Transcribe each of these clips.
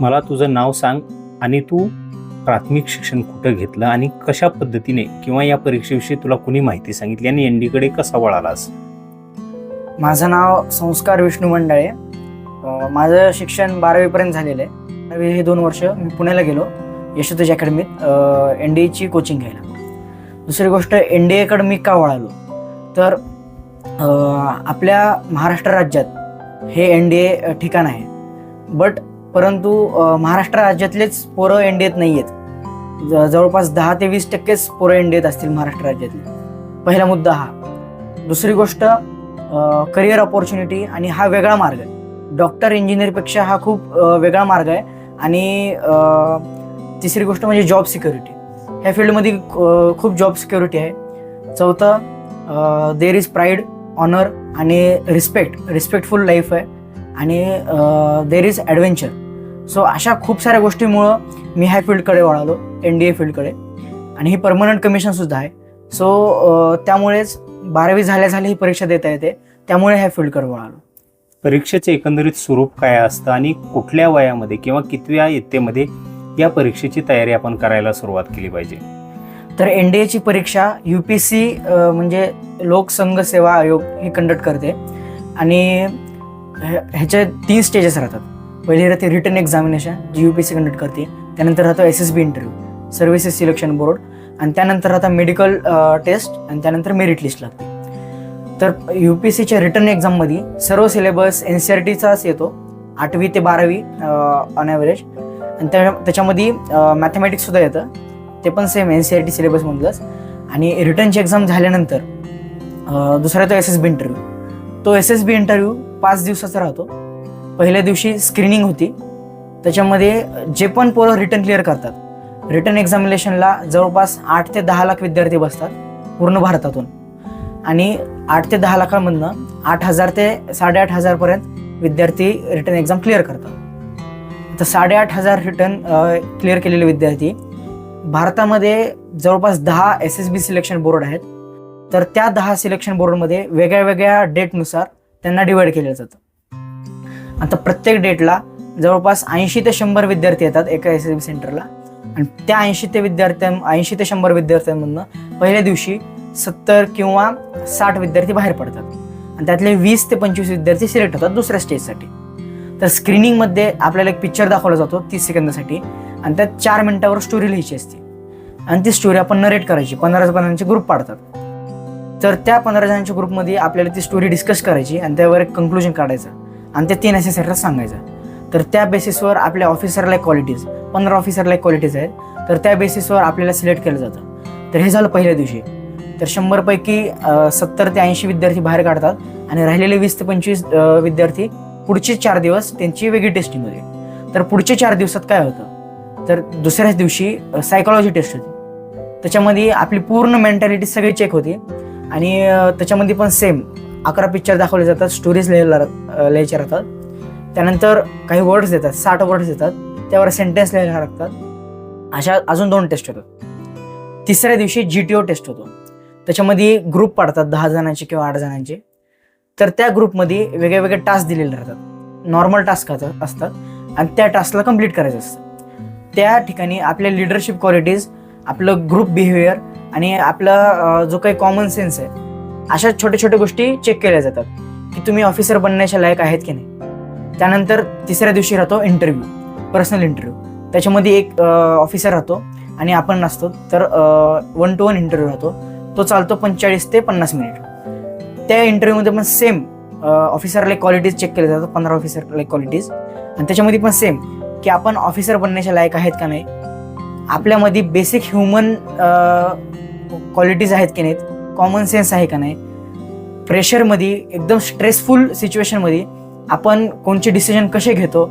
मला तुझं नाव सांग आणि तू प्राथमिक शिक्षण कुठं घेतलं आणि कशा पद्धतीने किंवा या परीक्षेविषयी तुला कुणी माहिती सांगितली आणि एनडीकडे कसा वळालास? माझं नाव संस्कार विष्णू मंडळे. माझं शिक्षण बारावीपर्यंत झालेलं आहे. हे दोन वर्ष मी पुण्याला गेलो यशोतेज अकॅडमीत एन डी एची कोचिंग घ्यायला. दुसरी गोष्ट एन डी एकडे मी का वळालो? तर आपल्या महाराष्ट्र राज्यात हे एन डी ए ठिकाण आहे. बट परंतु महाराष्ट्र राज्यातलेच पोरं एन नाही आहेत ज- जवळपास दहा ते वीस टक्केच पोरं एन असतील महाराष्ट्र राज्यातले. पहिला मुद्दा हा. दुसरी गोष्ट करिअर ऑपॉर्च्युनिटी आणि हा वेगळा मार्ग. आहे डॉक्टर इंजिनियरपेक्षा हा खूप वेगळा मार्ग आहे. आणि तिसरी गोष्ट म्हणजे जॉब सिक्युरिटी ह्या फील्डमध्ये खूप जॉब सिक्युरिटी आहे. चौथं देर इज प्राईड ऑनर आणि रिस्पेक्ट रिस्पेक्टफुल लाईफ आहे. आणि देर इज ॲडव्हेंचर सो अशा खूप साऱ्या गोष्टीमुळं मी ह्या फील्डकडे वळालो एन डी ए फील्डकडे. आणि ही परमनंट कमिशनसुद्धा आहे. सो त्यामुळेच बारावी झाल्या झाल्या ही परीक्षा देता येते. त्यामुळे ह्या फील्डकडे वळालो. परीक्षेचे एकंदरीत स्वरूप काय असतं आणि कुठल्या वयामध्ये किंवा कितव्या इयत्तेमध्ये या परीक्षेची तयारी आपण करायला सुरुवात केली पाहिजे? तर एन डी एची परीक्षा यू पी सी म्हणजे लोकसंघ सेवा आयोग ही कंडक्ट करते. आणि ह्या- ह्याचे तीन स्टेजेस राहतात. पहिली राहते रिटर्न एक्झामिनेशन जी यू पी सी कंडक्ट करते. त्यानंतर राहतो S S B interview services selection board आणि त्यानंतर राहता मेडिकल टेस्ट आणि त्यानंतर मेरिट लिस्ट लागते. तर यू पी सीच्या रिटर्न एक्झाममध्ये सर्व सिलेबस एन सी आर टीचाच येतो आठवी ते बारावी ऑन ॲव्हरेज आणि त्या त्याच्यामध्ये मॅथमॅटिक्ससुद्धा येतं. ते पण same N C R T सिलेबसमधलंच आणि रिटर्नची एक्झाम झाल्यानंतर दुसरा तो एस एस बी इंटरव्ह्यू तो एस एस बी इंटरव्ह्यू पाच दिवसाचा राहतो. पहिल्या दिवशी स्क्रीनिंग होती. त्याच्यामध्ये जे पण पोरं रिटर्न क्लिअर करतात रिटर्न एक्झामिनेशनला जवळपास आठ ते दहा लाख विद्यार्थी बसतात पूर्ण भारतातून. आणि आठ ते दहा लाखामधनं आठ हजार ते साडेआठ हजारपर्यंत विद्यार्थी रिटर्न एक्झाम क्लिअर करतात. तर साडेआठ हजार रिटर्न क्लिअर केलेले विद्यार्थी भारतामध्ये जवळपास दहा S S B selection board आहेत. तर त्या दहा सिलेक्शन बोर्डमध्ये वेगळ्या वेगळ्या डेटनुसार त्यांना डिवाईड केलं जातं. आता प्रत्येक डेटला जवळपास ऐंशी ते शंभर विद्यार्थी येतात एका एस एस बी सेंटरला. आणि त्या ऐंशी ते विद्यार्थ्यां ऐंशी ते शंभर विद्यार्थ्यांमधनं पहिल्या दिवशी सत्तर किंवा साठ विद्यार्थी बाहेर पडतात. आणि त्यातले वीस ते पंचवीस विद्यार्थी सिलेक्ट होतात दुसऱ्या स्टेजसाठी. तर स्क्रीनिंगमध्ये आपल्याला एक पिक्चर दाखवला जातो तीस सेकंदासाठी. आणि त्यात चार मिनिटावर स्टोरी लिहायची असते. आणि ती स्टोरी आपण नरेट करायची. पंधरा जणांचे ग्रुप पाडतात. तर त्या पंधरा जणांच्या ग्रुपमध्ये आपल्याला ती स्टोरी डिस्कस करायची आणि त्यावर एक कंक्लुजन काढायचं. आणि ते तीन असे सांगायचं. तर त्या बेसिसवर आपल्या ऑफिसरला क्वालिटीज पंधरा ऑफिसरला एक क्वालिटीज आहेत. तर त्या बेसिसवर आपल्याला सिलेक्ट केलं जातं. तर हे झालं पहिल्या दिवशी. तर शंभरपैकी सत्तर ते ऐंशी विद्यार्थी बाहेर काढतात आणि राहिलेले वीस ते पंचवीस विद्यार्थी पुढचे चार दिवस त्यांची वेगळी टेस्टिंग होते. तर पुढच्या चार दिवसात काय होतं? तर दुसऱ्याच दिवशी सायकोलॉजी टेस्ट होती. त्याच्यामध्ये आपली पूर्ण मेंटॅलिटी सगळी चेक होती. आणि त्याच्यामध्ये पण सेम अकरा पिक्चर दाखवले जातात स्टोरीज लिहायला अ, लिहायच्या राहतात त्यानंतर काही वर्ड्स देतात साठ वर्ड्स देतात त्यावर सेंटेन्स लिहायला लागतात अशा अजून दोन टेस्ट होतात. तिसऱ्या दिवशी जी टी ओ टेस्ट होतो. त्याच्यामध्ये ग्रुप पाडतात दहा जणांचे किंवा आठ जणांचे. तर त्या ग्रुपमध्ये वेगळे वेगळे टास्क दिलेले राहतात. नॉर्मल टास्क असतात आणि त्या टास्कला कंप्लीट करायचं असतं. त्या ठिकाणी आपल्या लिडरशिप क्वालिटीज आपलं ग्रुप बिहेवियर आणि आपला जो काही कॉमन सेन्स आहे अशा छोट्या छोट्या गोष्टी चेक केल्या जातात की तुम्ही ऑफिसर बनण्याच्या लायक आहेत की नाही. त्यानंतर तिसऱ्या दिवशी राहतो इंटरव्ह्यू पर्सनल इंटरव्ह्यू त्याच्यामध्ये एक ऑफिसर राहतो आणि आपण नसतो. तर वन टू वन इंटरव्ह्यू राहतो. तो चालतो पंचेचाळीस ते पन्नास मिनिट त्या इंटरव्ह्यूमध्ये पण सेम ऑफिसरला क्वालिटीज चेक केले जातात पंधरा ऑफिसरला क्वालिटीज आणि त्याच्यामध्ये पण सेम की आपण ऑफिसर बनण्याच्या लायक आहेत का नाही. आपल्यामध्ये बेसिक ह्युमन क्वालिटीज आहेत की नाहीत. कॉमन सेन्स आहे का नाही? प्रेशरमध्ये एकदम स्ट्रेसफुल सिच्युएशनमध्ये आपण कोणचे डिसिजन कसे घेतो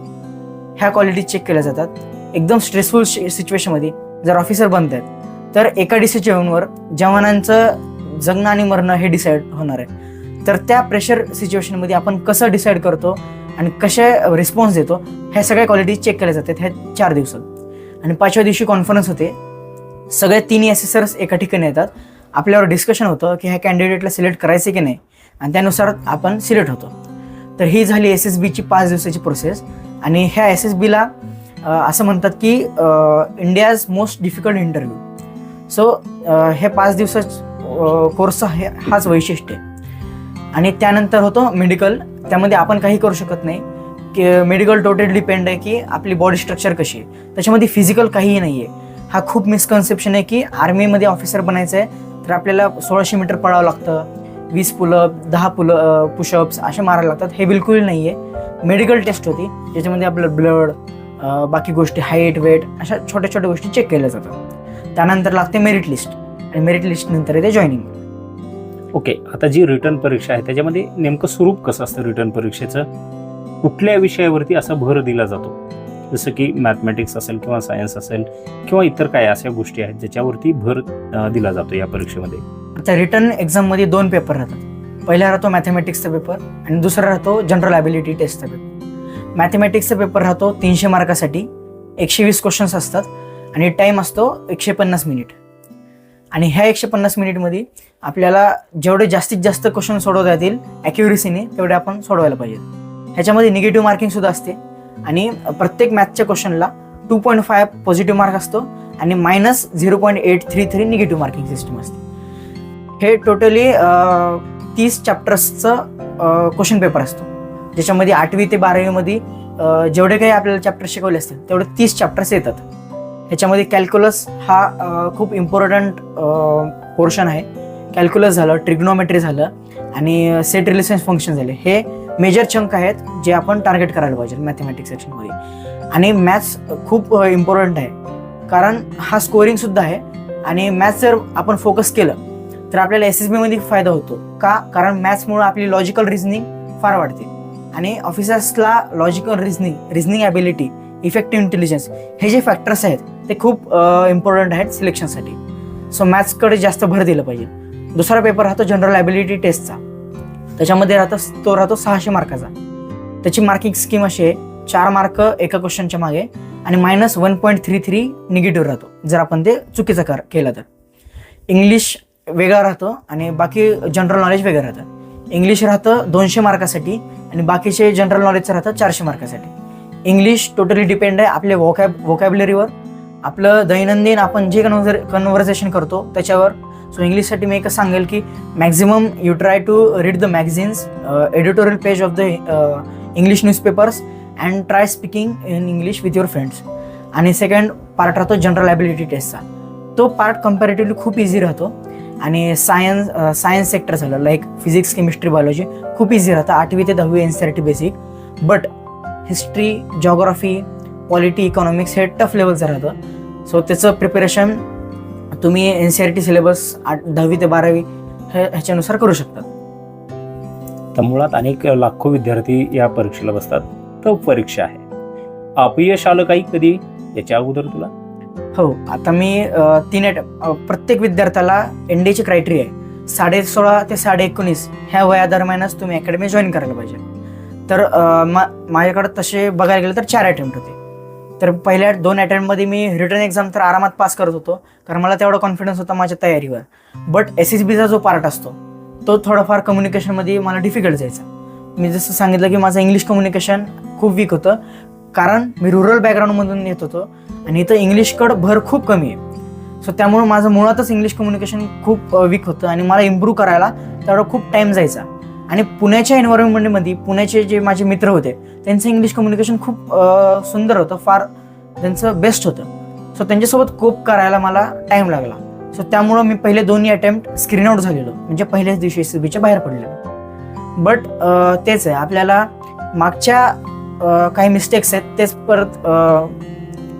ह्या क्वालिटीज चेक केल्या जातात. एकदम स्ट्रेसफुल सिच्युएशनमध्ये जर ऑफिसर बनत आहेत तर एका डिसिजनवर जवानांचं जगणं आणि मरणं हे डिसाईड होणार आहे. तर त्या प्रेशर सिच्युएशनमध्ये आपण कसं डिसाईड करतो आणि कसे रिस्पॉन्स देतो ह्या सगळ्या क्वालिटीज चेक केल्या जातात ह्या चार दिवसात. आणि पाचव्या दिवशी कॉन्फरन्स होते. सगळे तिन्ही असेसर्स एका ठिकाणी येतात. आपल्यावर डिस्कशन होतं की ह्या कॅन्डिडेटला सिलेक्ट करायचं की नाही आणि त्यानुसार आपण सिलेक्ट होतो. तर ही झाली एस एस बीची पाच दिवसाची प्रोसेस आणि ह्या एस एस बीला असं म्हणतात की India's most difficult interview so हे पाच दिवसाचं कोर्स हे हाच वैशिष्ट्य. आहे आणि त्यानंतर होतं मेडिकल त्यामध्ये आपण काही करू शकत नाही. की मेडिकल टोटल डिपेंड आहे की आपली बॉडी स्ट्रक्चर कशी आहे. त्याच्यामध्ये फिजिकल काहीही नाही आहे हा खूप मिसकन्सेप्शन आहे की आर्मीमध्ये ऑफिसर बनायचं आहे तर आपल्याला सोळाशे मीटर पळावं लागतं. वीस पुलअप दहा पुल पुशअप्स असे मारायला लागतात. हे बिलकुल नाही आहे मेडिकल टेस्ट होती. ज्याच्यामध्ये आपलं ब्लड बाकी गोष्टी हाईट वेट अशा छोट्या छोट्या गोष्टी चेक केल्या जातात. त्यानंतर लागते मेरिट लिस्ट आणि मेरिट लिस्ट नंतर येते जॉईनिंग ओके आता जी रिटर्न परीक्षा आहे त्याच्यामध्ये नेमकं स्वरूप कसं असतं रिटर्न परीक्षेचं? कुठल्या विषयावरती असा भर दिला जातो? जसं की मॅथमॅटिक्स असेल किंवा सायन्स असेल किंवा इतर काय अशा गोष्टी आहेत ज्याच्यावरती भर दिला जातो या परीक्षेमध्ये? आता रिटर्न एक्झाममध्ये दोन पेपर राहतात. पहिला राहतो मॅथमॅटिक्सचा पेपर आणि दुसरा राहतो जनरल ॲबिलिटी टेस्टचा पेपर मॅथमॅटिक्सचा पेपर राहतो तीनशे मार्कासाठी. एकशे वीस क्वेश्चन्स असतात आणि टाईम असतो एकशे पन्नास मिनिट आणि ह्या एकशे पन्नास मिनिटमध्ये आपल्याला जेवढे जास्तीत जास्त क्वेश्चन सोडवता येतील ॲक्युरेसीने तेवढे आपण सोडवायला पाहिजे. ह्याच्यामध्ये निगेटिव्ह मार्किंगसुद्धा असते. आणि प्रत्येक मॅथच्या क्वेश्चनला two point five positive mark असतो आणि minus zero point eight three three negative marking system असते. हे टोटली तीस चॅप्टर्सचं क्वेश्चन पेपर असतो. ज्याच्यामध्ये आठवी ते बारावीमध्ये जेवढे काही आपल्याला चॅप्टर शिकवले असतील तेवढे तीस चॅप्टर्स येतात. ह्याच्यामध्ये कॅल्क्युलस हा खूप इम्पॉर्टंट पोर्शन आहे. कॅल्क्युलस झालं ट्रिग्नोमेट्री झालं आणि सेट रिलेशन्स फंक्शन झाले. हे मेजर चंक आहेत जे आपण टार्गेट करायला पाहिजे मॅथमॅटिक्स सेक्शनमध्ये आणि मॅथ्स खूप इम्पॉर्टंट आहे. कारण हा स्कोरिंगसुद्धा आहे आणि मॅथ्स जर आपण फोकस केलं तर आपल्याला एस एस बीमध्ये फायदा होतो. का? कारण मॅथ्समुळे आपली लॉजिकल रिझनिंग फार वाढते. आणि ऑफिसर्सला logical reasoning reasoning ability effective intelligence हे जे फॅक्टर्स आहेत ते खूप इम्पॉर्टंट आहेत सिलेक्शनसाठी सो मॅथ्सकडे जास्त भर दिलं पाहिजे. दुसरा पेपर राहतो जनरल ॲबिलिटी टेस्टचा त्याच्यामध्ये राहतो तो राहतो सहाशे मार्काचा. त्याची मार्किंग स्कीम अशी आहे चार मार्क एका क्वेश्चनच्या मागे आणि minus one point three three negative राहतो. जर आपण ते चुकीचं कर केलं तर. इंग्लिश वेगळा राहतो आणि बाकी जनरल नॉलेज वेगळं राहतं. इंग्लिश राहतं दोनशे मार्कासाठी आणि बाकीचे जनरल नॉलेजचं राहतं चारशे मार्कासाठी. इंग्लिश टोटली डिपेंड आहे आपल्या वोकॅब वोकॅबलरीवर आपलं दैनंदिन आपण जे कन्व्हर कन्व्हर्सेशन करतो त्याच्यावर सो इंग्लिशसाठी मी एकच सांगेल की maximum you try to read the magazines editorial page of the English newspapers and try speaking in English with your friends आणि सेकंड पार्ट राहतो जनरल ॲबिलिटी टेस्टचा तो पार्ट कम्पॅरेटिव्हली खूप इझी राहतो. आणि सायन्स सायन्स सेक्टर झालं like physics chemistry biology खूप easy राहतं. आठवी ते दहावी N C R T basic but history geography polity economics हे टफ लेवलचं राहतं. सो त्याचं प्रिपरेशन तुम्ही N C R T syllabus आठ दहावी ते बारावी हे ह्याच्यानुसार करू शकता. तर मुळात अनेक लाखो विद्यार्थी या परीक्षेला बसतात. तर परीक्षा आहे. अपयश आलं काही कधी? याच्या अगोदर तुला? हो आता मी तीन प्रत्येक विद्यार्थ्याला एन डी एची क्रायटेरिया आहे. साडे सोळा ते साडे एकोणीस ह्या वयादरम्यानच तुम्ही अकॅडमी जॉईन करायला पाहिजे. तर माझ्याकडे तसे बघायला गेलं तर चार अटेम्प्ट होते. तर पहिल्या दोन अटेम्प्टमध्ये मी रिटर्न एक्झाम तर आरामात पास करत होतो. कारण मला तेवढा कॉन्फिडन्स होता माझ्या तयारीवर. बट एस एस बीचा जो पार्ट असतो तो थोडाफार कम्युनिकेशनमध्ये मला डिफिकल्ट जायचा. मी जसं सांगितलं की माझं इंग्लिश कम्युनिकेशन खूप वीक होतं. कारण मी रुरल बॅकग्राऊंडमधून येत होतो आणि इथं इंग्लिशकडं भर खूप कमी आहे. सो त्यामुळं माझं मुळातच इंग्लिश कम्युनिकेशन खूप वीक होतं आणि मला इम्प्रूव्ह करायला तेवढा खूप टाईम जायचा. आणि पुण्याच्या एन्व्हायरमेंटमध्ये पुण्याचे जे माझे मित्र होते त्यांचं इंग्लिश कम्युनिकेशन खूप सुंदर होतं फार त्यांचं बेस्ट होतं. सो त्यांच्यासोबत कोप करायला मला टाईम लागला. सो त्यामुळं मी पहिले दोन्ही अटेम्प्ट स्क्रीन आउट झालेलो. म्हणजे पहिल्याच दिवशी एस बीच्या बाहेर पडलेलो. बट तेच आहे आपल्याला मागच्या काही मिस्टेक्स आहेत तेच परत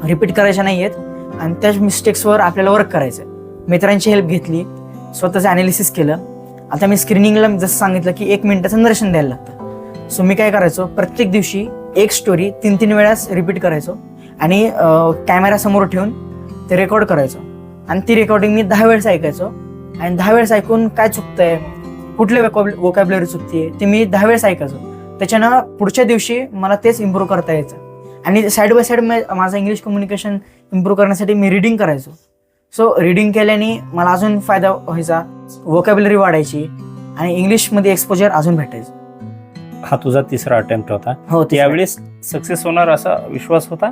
रिपीट करायच्या नाही आहेत आणि त्याच मिस्टेक्सवर आपल्याला वर्क करायचं आहे मित्रांची हेल्प घेतली स्वतःचं अनालिसिस केलं. आता मी स्क्रीनिंगला जसं सांगितलं की एक मिनिटाचं दर्शन द्यायला लागतं. सो मी काय करायचो? प्रत्येक दिवशी एक स्टोरी तीन तीन वेळास रिपीट करायचो आणि कॅमेरासमोर ठेवून ते रेकॉर्ड करायचो. आणि ती रेकॉर्डिंग मी दहा वेळेस ऐकायचो. आणि दहा वेळेस ऐकून काय चुकतंय? कुठले वोकॅबलरी चुकते ते मी दहा वेळेस ऐकायचो. त्याच्यानं पुढच्या दिवशी मला तेच इम्प्रूव्ह करता यायचं. आणि साईड बाय साईड माझं इंग्लिश कम्युनिकेशन इम्प्रूव्ह करण्यासाठी मी रिडिंग करायचो. सो रिडिंग केल्याने मला अजून फायदा व्हायचा. वोकॅबलरी वाढायची आणि इंग्लिशमध्ये एक्सपोजर अजून भेटायचं. हा तुझा तिसरा अटेम्प्ट होता. हो यावेळेस सक्सेस होणार असा विश्वास होता?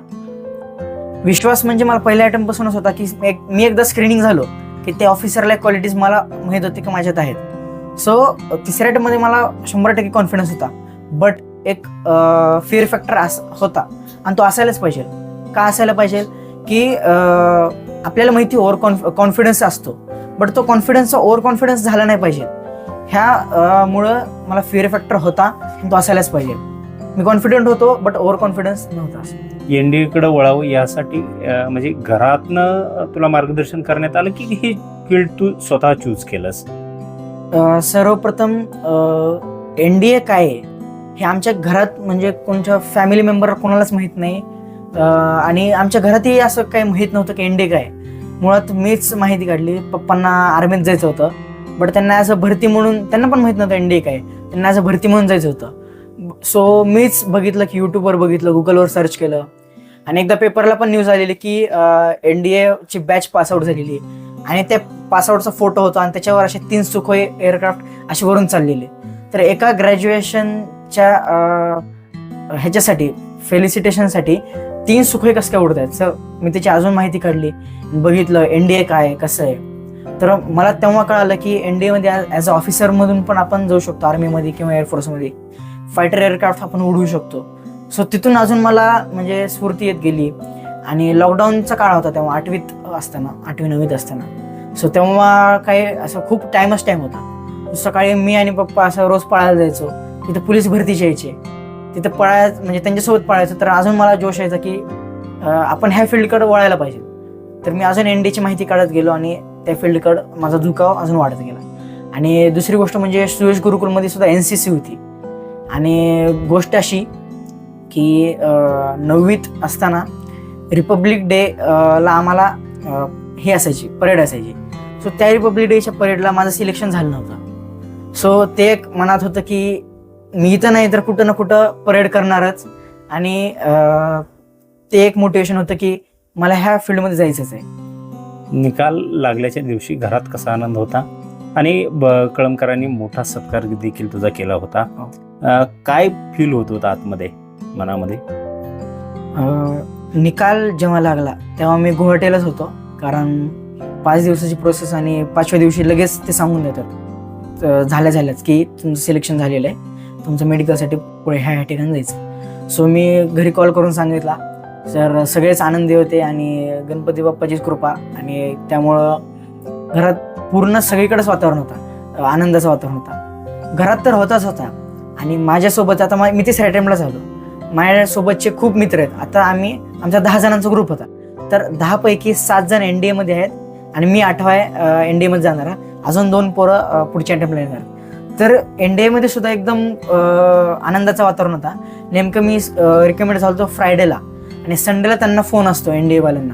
विश्वास म्हणजे मला पहिल्या आयटम पासूनच होता की एक- मी एकदा स्क्रीनिंग झालो की ते ऑफिसरला क्वालिटीज मला माहीत होते की माझ्यात आहेत. सो तिसऱ्या attempt मध्ये मला शंभर टक्के कॉन्फिडन्स होता. बट एक फिअर फॅक्टर होता. आणि तो असायलाच पाहिजे. का असायला पाहिजे? की आपल्याला माहिती ओव्हर कॉन्फ कॉन्फिडन्स असतो. बट तो कॉन्फिडन्सचा ओव्हर कॉन्फिडन्स झाला नाही पाहिजे. ह्या मुळं मला फिअर फॅक्टर होता तो असायलाच पाहिजे. मी कॉन्फिडंट होतो बट ओव्हर कॉन्फिडन्स नव्हता. एनडीए कडे वळावं यासाठी म्हणजे घरातनं तुला मार्गदर्शन करण्यात आलं की ही फील्ड तू स्वतः चूज केलंस? सर्वप्रथम एन डी ए काय आहे? हे आमच्या घरात म्हणजे कोणत्या फॅमिली मेंबर कोणालाच माहीत नाही. आणि आमच्या घरातही असं काही माहीत नव्हतं की एन डी ए काय. मुळात मीच माहिती काढली. पप्पांना आर्मीत जायचं होतं. बट त्यांना असं भरती म्हणून त्यांना पण माहीत नव्हतं एन डी ए काय. त्यांना असं भरती म्हणून जायचं होतं. सो मीच बघितलं की यूट्यूबवर बघितलं गुगलवर सर्च केलं. आणि एकदा पेपरला पण न्यूज आलेली की एन डी एची बॅच पासआउट झालेली. आहे. आणि त्या पासआउटचा फोटो होता आणि त्याच्यावर असे तीन सुखोई एअरक्राफ्ट असे वरून चाललेले. तर एका ग्रॅज्युएशनच्या ह्याच्यासाठी फेलिसिटेशनसाठी तीन सुखोई कसं काय उडत आहेत सर मी त्याची अजून माहिती काढली. बघितलं एन डी ए काय कसं आहे? तर मला तेव्हा कळालं की एन डी एमध्ये ॲज अ ऑफिसरमधून पण आपण जाऊ शकतो आर्मीमध्ये किंवा एअरफोर्समध्ये फायटर एअरक्राफ्ट आपण उडवू शकतो. सो तिथून अजून मला म्हणजे स्फूर्ती येत गेली. आणि लॉकडाऊनचा काळ होता तेव्हा आठवीत असताना आठवी नववीत असताना. सो तेव्हा काही असं खूप टाईमच टाईम होता. सकाळी मी आणि पप्पा असं रोज पळायला जायचो. तिथं पोलीस भरतीचे यायचे. तिथं पळाय म्हणजे त्यांच्यासोबत पळायचं. तर अजून मला जोश यायचा की आपण ह्या फील्डकडे वळायला पाहिजे. तर मी अजून एन डीची माहिती काढत गेलो आणि त्या फील्डकडं माझा झुकाव अजून वाढत गेला. आणि दुसरी गोष्ट म्हणजे सुरेश गुरुकुलमध्ये सुद्धा एन सी सी होती. आणि गोष्ट अशी की नववीत असताना रिपब्लिक डे ला आम्हाला हे असायची परेड असायची. सो त्या रिपब्लिक डेच्या परेडला माझं सिलेक्शन झालं नव्हतं. सो ते एक मनात होतं की मी इथं नाही तर कुठं ना कुठं परेड करणारच. आणि ते एक मोटिवेशन होतं की मला ह्या फील्डमध्ये जायचंच आहे. निकाल लागल्याच्या दिवशी घरात कसा आनंद होता? आणि कळमकरांनी मोठा सत्कार देखील तुझा केला होता. हो. काय फील होत होता आतमध्ये मनामध्ये? निकाल जेव्हा लागला तेव्हा मी गुवाहाटीलाच होतो. कारण पाच दिवसाची प्रोसेस आणि पाचव्या दिवशी लगेच ते सांगून देतात. झाल्या झाल्याच की तुमचं सिलेक्शन झालेलं आहे. तुमचं मेडिकलसाठी पुढे ह्या ह्या ठिकाणी जायचं. सो मी घरी कॉल करून सांगितला. सर सगळेच आनंदी होते आणि गणपती बाप्पाचीच कृपा. आणि त्यामुळं घरात पूर्ण सगळीकडेच वातावरण होता. आनंदाचं वातावरण होता. घरात तर होताच होता. आणि माझ्यासोबत आता मा- मी ते अटेम्प्टला झालो. माझ्यासोबतचे खूप मित्र आहेत. आता आम्ही आमचा दहा जणांचा ग्रुप होता. तर दहा पैकी सात जण एन डी एमध्ये आहेत. आणि मी आठवा आहे एन डी एमध्ये जाणार आहे. अजून दोन पोरं पुढच्या अटेम्प्टला येणार तर एन डी एमध्ये सुद्धा एकदम आनंदाचा आनंदाचं वातावरण होता. नेमकं मी रिकमेंड झालो होतो फ्रायडेला आणि संडेला त्यांना फोन असतो एन डी एवाल्यांना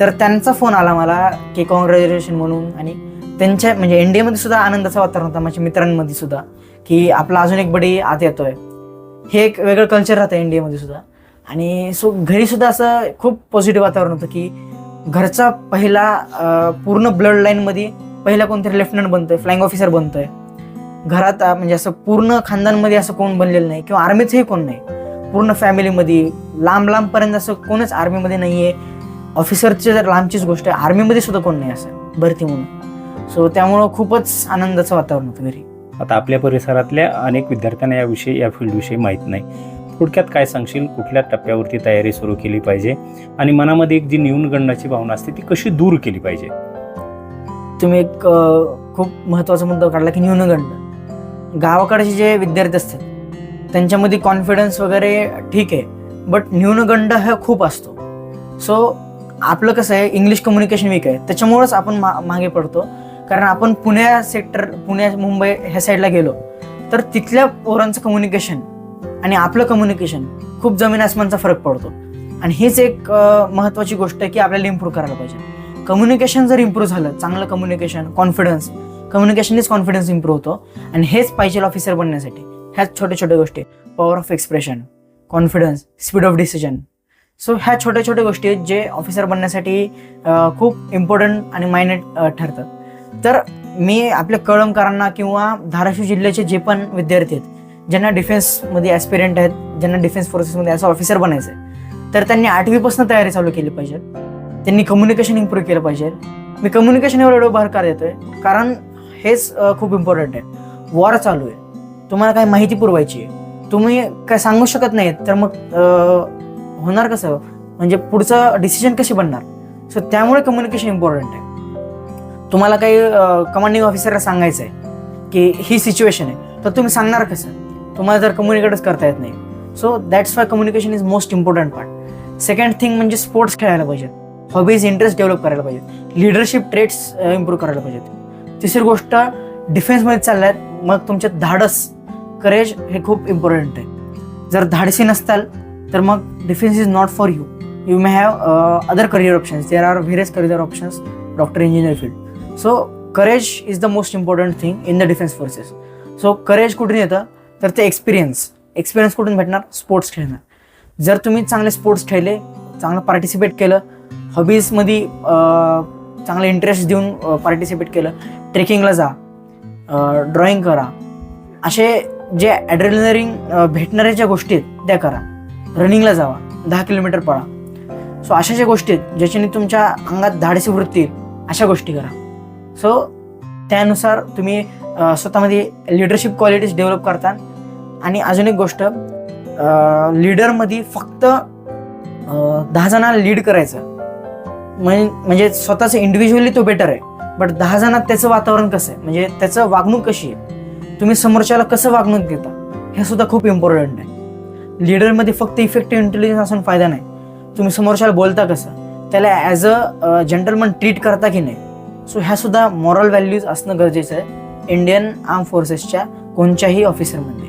तर त्यांचा फोन आला मला की कॉंग्रॅच्युलेशन म्हणून. आणि त्यांच्या म्हणजे एन डी एमध्ये सुद्धा आनंदाचा वातावरण होतं माझ्या मित्रांमध्ये सुद्धा. की आपला अजून एक बडी आत येतोय. हे एक वेगळं कल्चर राहतं एन डी एमध्ये सुद्धा. आणि सो घरी सुद्धा असं खूप पॉझिटिव्ह वातावरण होतं की घरचा पहिला पूर्ण ब्लड लाईनमध्ये पहिला कोणतरी लेफ्टनंट बनतोय फ्लाईंग ऑफिसर बनतोय. घरात म्हणजे असं पूर्ण खानदानमध्ये असं कोण बनलेलं नाही किंवा आर्मीचंही कोण नाही. पूर्ण फॅमिलीमध्ये लांब लांबपर्यंत असं कोणच आर्मीमध्ये नाही आहे ऑफिसरची जर लांबचीच गोष्ट आहे आर्मीमध्ये सुद्धा कोण नाही असं भरती म्हणून. सो त्यामुळं खूपच आनंदाचं वातावरण होतं घरी. आता आपल्या परिसरातल्या अनेक विद्यार्थ्यांना याविषयी या फील्डविषयी माहीत नाही. थोडक्यात काय सांगशील? कुठल्या टप्प्यावरती तयारी सुरू केली पाहिजे? आणि मनामध्ये एक जी न्यूनगंडाची भावना असते ती कशी दूर केली पाहिजे? तुम्ही एक खूप महत्त्वाचा मुद्दा काढला की न्यूनगंड गावाकडचे जे विद्यार्थी असतात त्यांच्यामध्ये कॉन्फिडन्स वगैरे ठीक आहे बट न्यूनगंड हा खूप असतो. सो आपलं कसं आहे इंग्लिश कम्युनिकेशन वीक आहे. त्याच्यामुळंच आपण मा मागे पडतो. कारण आपण पुण्या सेक्टर पुण्या मुंबई ह्या साईडला गेलो तर तिथल्या पोरांचं कम्युनिकेशन आणि आपलं कम्युनिकेशन खूप जमीन आसमानचा फरक पडतो. आणि हीच एक महत्त्वाची गोष्ट आहे की आपल्याला इम्प्रूव्ह करायला पाहिजे. कम्युनिकेशन जर इम्प्रूव्ह झालं चांगलं कम्युनिकेशन कॉन्फिडन्स कम्युनिकेशननेच कॉन्फिडन्स इम्प्रूव्ह होतो. आणि हेच पाहिजे ऑफिसर बनण्यासाठी. ह्याच छोट्या छोट्या गोष्टी. Power of expression confidence speed of decision so ह्या छोट्या छोट्या गोष्टी आहेत जे ऑफिसर बनण्यासाठी खूप इम्पॉर्टंट आणि मायनेट ठरतात. तर मी आपल्या कळमकरांना किंवा धाराशिव जिल्ह्याचे जे पण विद्यार्थी आहेत ज्यांना डिफेन्समध्ये ॲस्पिरंट आहेत ज्यांना डिफेन्स फोर्सेसमध्ये असं ऑफिसर बनायचं आहे तर त्यांनी आठवीपासून तयारी चालू केली पाहिजे. त्यांनी कम्युनिकेशन इम्प्रूव्ह केलं पाहिजे. मी कम्युनिकेशनवर एवढं भर का देतोय? कारण हेच खूप इम्पॉर्टंट आहे. वॉर चालू आहे. तुम्हाला काय माहिती पुरवायची आहे. तुम्ही काय सांगू शकत नाही तर मग होणार कसं? म्हणजे पुढचं डिसिजन कशी बनणार? सो त्यामुळे कम्युनिकेशन इम्पॉर्टंट आहे. तुम्हाला काही कमांडिंग ऑफिसरला सांगायचं आहे की ही सिच्युएशन आहे. तर तुम्ही सांगणार कसं? तुम्हाला जर कम्युनिकेटच करता येत नाही. So that's why communication is most important part second thing म्हणजे स्पोर्ट्स खेळायला पाहिजे हॉबीज इंटरेस्ट डेव्हलप करायला पाहिजे लिडरशिप ट्रेट्स इम्प्रूव्ह करायला पाहिजेत. तिसरी गोष्ट डिफेन्समध्ये चालल्यात मग तुमच्यात धाडस. करेज हे खूप इम्पॉर्टंट आहे. जर धाडसी नसताल तर मग defence is not for you you may have other career options there are various career options doctor engineer field so courage is the most important thing in the defence forces so courage कुठून येतं? तर ते experience experience कुठून भेटणार? Sports खेळणार जर तुम्ही चांगले स्पोर्ट्स खेळले चांगलं पार्टिसिपेट केलं हॉबीजमध्ये uh, चांगलं इंटरेस्ट देऊन uh, पार्टिसिपेट केलं ट्रेकिंगला जा uh, ड्रॉइंग करा असे जे ॲड्रेनरिंग भेटणाऱ्या ज्या गोष्टी आहेत त्या करा. रनिंगला जावा. दहा किलोमीटर पळा. सो अशा ज्या गोष्टी आहेत ज्याच्याने तुमच्या अंगात धाडसी वृत्ती येईल, अशा गोष्टी करा. सो त्यानुसार तुम्ही स्वतःमध्ये लिडरशिप क्वालिटीज डेव्हलप करता आणि अजून एक गोष्ट लीडरमध्ये फक्त दहा जणांना लीड करायचं. म्हणजे स्वतःचं इंडिव्हिज्युअली तो बेटर आहे. बट दहा जणात त्याचं वातावरण कसं आहे? म्हणजे त्याचं वागणूक कशी आहे? तुम्ही समोरच्याला कसं वागणूक देता? हे सुद्धा खूप इम्पॉर्टंट आहे. लीडरमध्ये फक्त इफेक्टिव्ह इंटेलिजन्स असून फायदा नाही. तुम्ही समोरच्याला बोलता कसं? त्याला ॲज अ जेंटलमन ट्रीट करता की नाही? सो ह्या सुद्धा मॉरल व्हॅल्यूज असणं गरजेचं आहे. इंडियन आर्म फोर्सेसच्या कोणत्याही ऑफिसरमध्ये